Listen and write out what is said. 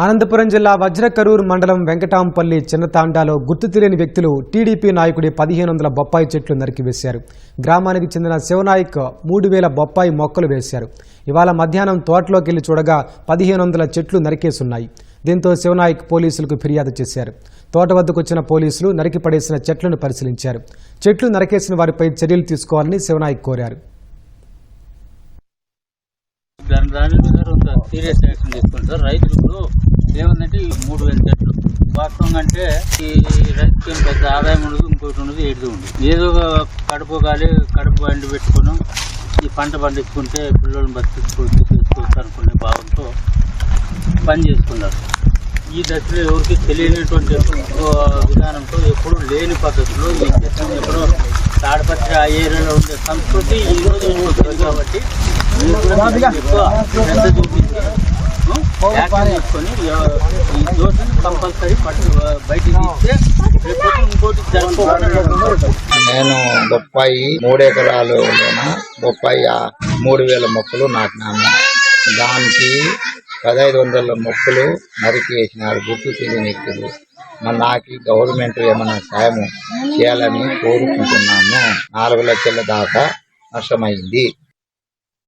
అనంతపురం జిల్లా వజ్రకరూర్ మండలం వెంకటాంపల్లి చిన్నతాండాలో గుర్తు తెలియని వ్యక్తులు టీడీపీ నాయకుడి పదిహేను వందల బొప్పాయి చెట్లు నరికివేశారు గ్రామానికి చెందిన శివనాయక్ మూడు వేల బొప్పాయి మొక్కలు వేశారు. ఇవాళ మధ్యాహ్నం తోటలోకి వెళ్ళి చూడగా పదిహేను వందల చెట్లు నరికేసున్నాయి. దీంతో శివనాయక్ పోలీసులకు ఫిర్యాదు చేశారు. తోట వద్దకు వచ్చిన పోలీసులు నరికి పడేసిన చెట్లను పరిశీలించారు. చెట్లు నరికేసిన వారిపై చర్యలు తీసుకోవాలని శివనాయక్ కోరారు. దాని దాని మీద కొంత సీరియస్ యాక్షన్ తీసుకోండి సార్. రైతులు ఇప్పుడు ఏముందంటే ఈ మూడు వేల చెట్లు. వాస్తవం అంటే ఈ రైతుకి పెద్ద ఆదాయం ఉండదు ఇంకోటి ఉండదు ఏడుది ఉండదు. ఏదో ఒక కడుపు గాలి కడుపు బండి పెట్టుకుని ఈ పంట పండించుకుంటే పిల్లల్ని బతికించుకోవచ్చు చేసుకోవచ్చు అనుకునే భావంతో పని చేసుకున్నారు. ఈ దశలో ఎవరికి తెలియనటువంటి విధానంతో ఎప్పుడు లేని పద్ధతిలో ఈ చట్టం ఏరియాలో ఉండే సంస్కృతి ఈ రోజు కాబట్టి ఎక్కువ శ్రద్ధ చూపించి ఆ, యాక్షన్ తీసుకొని ఎవ- ఈ దోషిని కంపల్సరీ పట్టు బయటికి తీస్తే రేపు ఇంకోటి జరగకుండా నేను బొప్పాయి మూడు ఎకరాలలోన బొప్పాయి మూడు వేల మొక్కలు నాటినాము దానికి పదహైదు వందల మొక్కలు నరికి వేసినారు. గుర్తు తెలియని వ్యక్తులు మరి నాకు గవర్నమెంట్ ఏమైనా సాయం చేయాలని కోరుకుంటున్నాను నాలుగు లక్షల దాకా నష్టమైంది.